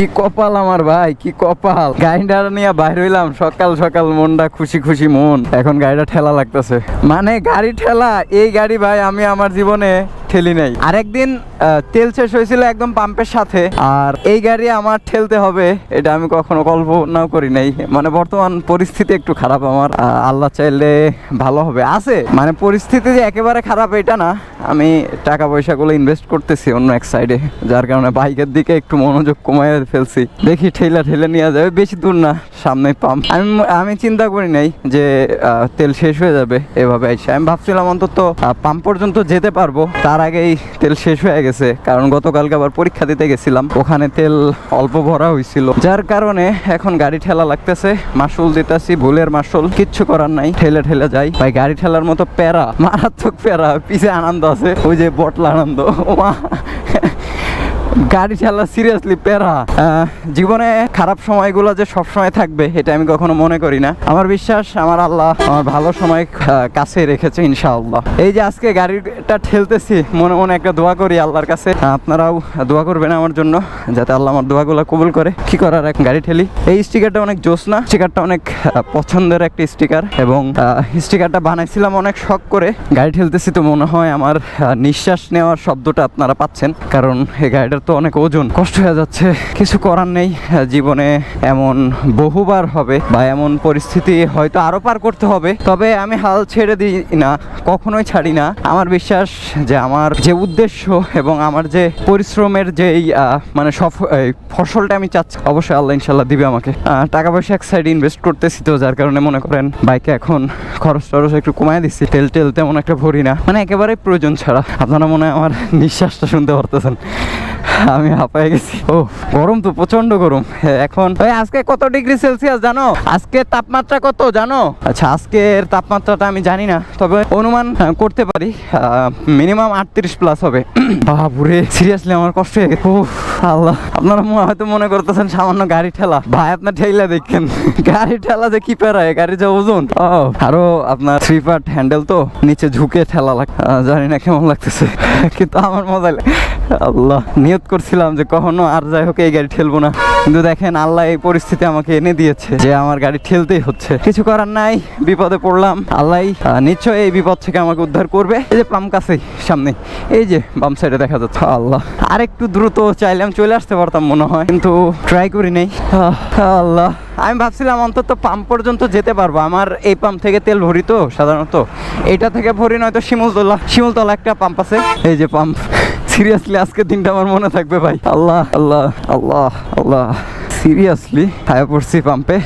কি কপাল আমার ভাই, কি কপাল? গাড়িটা নিয়ে বাইর হইলাম, সকাল সকাল মনটা খুশি খুশি মন। এখন গাড়িটা ঠেলা লাগতেছে। মানে গাড়ি ঠেলা, এই গাড়ি ভাই আমি আমার জীবনে ঠেলি নাই। আরেকদিন তেল শেষ হয়েছিল একদম পাম্পের সাথে, আর এই গাড়ি আমার ঠেলতে হবে, এটা আমি কখনো কল্পনাও করি নাই। মানে বর্তমান পরিস্থিতি একটু খারাপ আমার আল্লাহ চাইলে ভালো হবে। আছে মানে পরিস্থিতি যে একেবারে খারাপ এটা না। আমি টাকা পয়সাগুলো ইনভেস্ট করতেছি অন্য এক সাইডে যার কারণে বাইকের দিকে একটু মনোযোগ কমায় ফেলছি। দেখি ঠেলা ঠেলে নিয়ে যাবে, বেশি দূর না, সামনে পাম্প আমি আমি চিন্তা করি নাই যে তেল শেষ হয়ে যাবে এভাবে এসে। আমি ভাবছিলাম অন্তত পাম্প পর্যন্ত যেতে পারব, তার আগেই তেল শেষ হয়ে গেছে, কারণ গতকালকে আবার পরীক্ষা দিতে গেছিলাম। ওখানে তেল অল্প ভরা হয়েছিল যার কারণে এখন গাড়ি ঠেলা লাগতেছে। মাসুল দিতেছি, ভুলের মাসুল, কিচ্ছু করার নাই। ঠেলে ঠেলে যাই। ভাই, গাড়ি ঠেলার মতো প্যারা, মারাত্মক প্যারা, পিছে আনন্দ আছে, ওই যে বটলা আনন্দ। গাড়ি চালা সিরিয়াসলি প্যারা। জীবনে খারাপ সময়গুলো যে সব সময় থাকবে, এটা আমি কখনো মনে করি না। আমার বিশ্বাস, আমার আল্লাহ আমার ভালো সময় কাছে রেখেছে ইনশাআল্লাহ। এই যে আজকে গাড়িটা ঠেলতেছি, মনে মনে একটা দোয়া করি আল্লাহর কাছে। আপনারাও দোয়া করবেন আমার জন্য, যাতে আল্লাহ আমার দোয়াগুলো কবুল করে। কি করার এক গাড়ি ঠেলি। এই স্টিকারটা অনেক জোস না? স্টিকারটা অনেক পছন্দের একটা স্টিকার এবং স্টিকারটা বানাইছিলাম অনেক শখ করে। গাড়ি ঠেলতেছি তো মনে হয় আমার নিঃশ্বাস নেওয়ার শব্দটা আপনারা পাচ্ছেন। কারণ এই গাড়িটার তো অনেক ওজন কষ্ট হয়ে যাচ্ছে। কিছু করার নেই। জীবনে এমন বহুবার হবে বা এমন পরিস্থিতি হয়তো আরও পার করতে হবে। তবে আমি হাল ছেড়ে দিই না কখনোই ছাড়ি না। আমার বিশ্বাস যে আমার যে উদ্দেশ্য এবং আমার যে পরিশ্রমের যে এই, আহ, মানে ফসলটা আমি চাচ্ছি অবশ্যই আল্লাহ ইনশাল্লাহ দিবে আমাকে। টাকা পয়সা এক সাইডে ইনভেস্ট করতেছি তো যার কারণে মনে করেন বাইকে এখন খরচ টরচ একটু কমায় দিচ্ছি তেল টেল তেমন একটা ভরি না। মানে একেবারে প্রয়োজন ছাড়া। আপনারা মনে হয় আমার নিঃশ্বাসটা শুনতে পারতেছেন। আমি হাঁপায় গেছি। ও গরম তো প্রচণ্ড গরম। হ্যাঁ, এখন? ওই আজকে কত ডিগ্রি সেলসিয়াস জানো? আজকে তাপমাত্রা কত জানো? আচ্ছা আজকের তাপমাত্রাটা আমি জানি না তবে অনুমান করতে পারি। মিনিমাম আটত্রিশ প্লাস হবে। বাবুরে সিরিয়াসলি আমার কষ্ট হয়ে গেছে। আল্লাহ আপনারা হয়তো মনে করতেছেন সামান্য গাড়ি ঠেলা। ভাই, আপনার ঠেলা দেখেন। গাড়ি ঠেলা যে কি পেরায়, গাড়ি যে ওজন। আরও আপনার থ্রি পার্ট হ্যান্ডেল তো, নিচে ঝুঁকে ঠেলা লাগ জানি না কেমন লাগতেছে। কিন্তু আমার মজা আল্লাহ, নিয়ত করছিলাম যে কখনো আর যাই হোক এই গাড়ি ঠেলবো না। কিন্তু দেখেন আল্লাহ এই পরিস্থিতি আমাকে এনে দিয়েছে যে আমার গাড়ি ঠেলতেই হচ্ছে। কিছু করার নাই, বিপদে পড়লাম। আল্লাহ নিশ্চয় এই বিপদ থেকে আমাকে উদ্ধার করবে। এই যে পাম কাছেই সামনে। এই যে বাম সাইডে দেখা যাচ্ছে, আল্লাহ। আর একটু দ্রুত চাইলাম চলে আসতে পারতাম মনে হয়, কিন্তু ট্রাই করি নেই। আল্লাহ। আমি ভাবছিলাম অন্তত পাম্প পর্যন্ত যেতে পারব। আমার এই পাম্প থেকে তেল ভরি তো, সাধারণত। এটা থেকে ভরি নয়তো শিমুলতলা শিমুলতলা একটা পাম্প আছে। এই যে পাম্প সিরিয়াসলি আজকের দিনটা আমার মনে থাকবে ভাই। আল্লাহ আল্লাহ আল্লাহ আল্লাহ। সিরিয়াসলি হায়া পড়ছি পাম্পে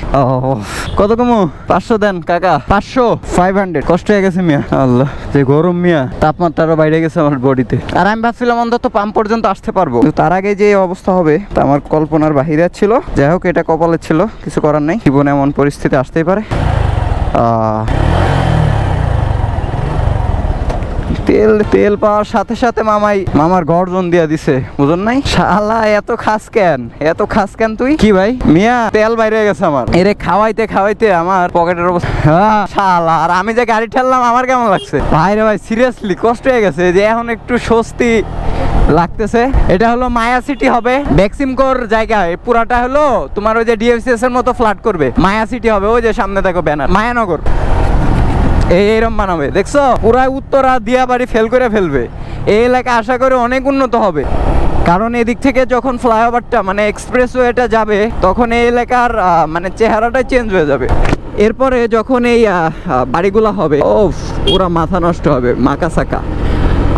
কত কমু? পাঁচশো দেন, কাকা। পাঁচশো? ফাইভ হান্ড্রেড কষ্ট হয়ে গেছে মিয়া। আল্লাহ, যে গরম মিয়া। তাপমাত্রা বাইরে গেছে আমার বডিতে আর আমি ভাবছিলাম অন্তত পাম্প পর্যন্ত আসতে পারব। তার আগে যে অবস্থা হবে, তা আমার কল্পনার বাহিরে ছিল। যাই হোক, এটা কপালে ছিল। কিছু করার নেই। জীবনে এমন পরিস্থিতি আসতেই পারে। আহ তেল তেল পাওয়ার সাথে সাথে মামাই মামার গর্জন দিয়া দিছে বুঝুন নাই? শালা এত খাস কেন? এত খাস কেন তুই? কি ভাই? মিয়া তেল বাইরে গেছে আমার। এরে খাওয়াইতে খাওয়াইতে আমার পকেটের অবস্থা হ্যাঁ, শালা আর আমি যে গাড়ি ঠেললাম আমার কেমন লাগছে? ভাই রে ভাই সিরিয়াসলি কষ্ট হয়ে গেছে। যে এখন একটু স্বস্তি লাগতেছে। এটা হলো মায়া সিটি হবে। ভ্যাকসিমকোর জায়গায় পুরাটা হলো তোমার ওই যে ডিএফসিএস এর মতো ফ্ল্যাট করবে। মায়া সিটি হবে ওই যে সামনে দেখো ব্যানার। মায়ানগর। এই এরম বানাবে, দেখছ? পুরা উত্তরা দিয়া বাড়ি ফেল করে ফেলবে। এই এলাকা আশা করে অনেক উন্নত হবে। কারণ এদিক থেকে যখন ফ্লাইওভারটা মানে এক্সপ্রেসওয়েটা যাবে, তখন এই এলাকার মানে চেহারাটাই চেঞ্জ হয়ে যাবে। এরপরে যখন এই বাড়িগুলো হবে ও পুরা মাথা নষ্ট হবে মাকা সাকা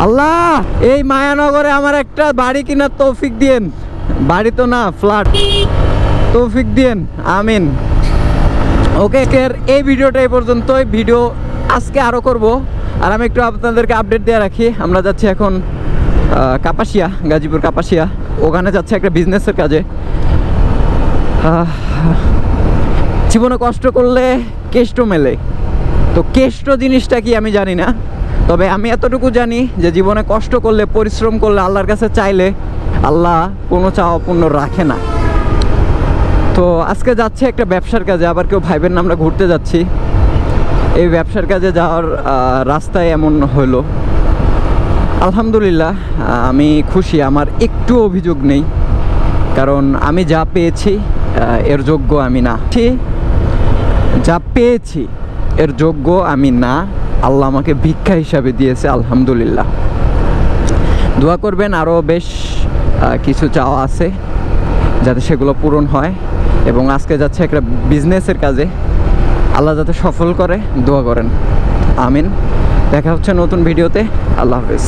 আল্লাহ, এই মায়ানগরে আমার একটা বাড়ি কিনার তৌফিক দিয়েন। বাড়ি তো না ফ্ল্যাট তৌফিক দিয়েন, আমিন। ওকে এই ভিডিওটা এই পর্যন্তই। ভিডিও আজকে আরও করব। আর আমি একটু আপনাদেরকে আপডেট দিয়ে রাখি। আমরা যাচ্ছি এখন কাপাসিয়া, গাজীপুর কাপাসিয়া। ওখানে যাচ্ছে একটা বিজনেসের কাজে। জীবনে কষ্ট করলে কেষ্ট মেলে। তো কেষ্ট জিনিসটা কি আমি জানি না। তবে আমি এতটুকু জানি যে জীবনে কষ্ট করলে, পরিশ্রম করলে আল্লাহর কাছে চাইলে আল্লাহ কোনো চাওয়া পূর্ণ রাখে না। তো আজকে যাচ্ছে একটা ব্যবসার কাজে। আবার কেউ ভাইবেন না আমরা ঘুরতে যাচ্ছি। এই ব্যবসার কাজে যাওয়ার রাস্তায় এমন হলো। আলহামদুলিল্লাহ আমি খুশি, আমার একটু অভিযোগ নেই। কারণ আমি যা পেয়েছি এর যোগ্য আমি না। যা পেয়েছি, এর যোগ্য আমি না, আল্লাহ আমাকে ভিক্ষা হিসাবে দিয়েছে, আলহামদুলিল্লাহ। দোয়া করবেন আরও বেশ কিছু চাওয়া আছে, যাতে সেগুলো পূরণ হয়। এবং আজকে যাচ্ছে একটা বিজনেসের কাজে। আল্লাহ যাতে সফল করে দোয়া করেন। আমিন। দেখা হচ্ছে নতুন ভিডিওতে। আল্লাহ হাফিজ।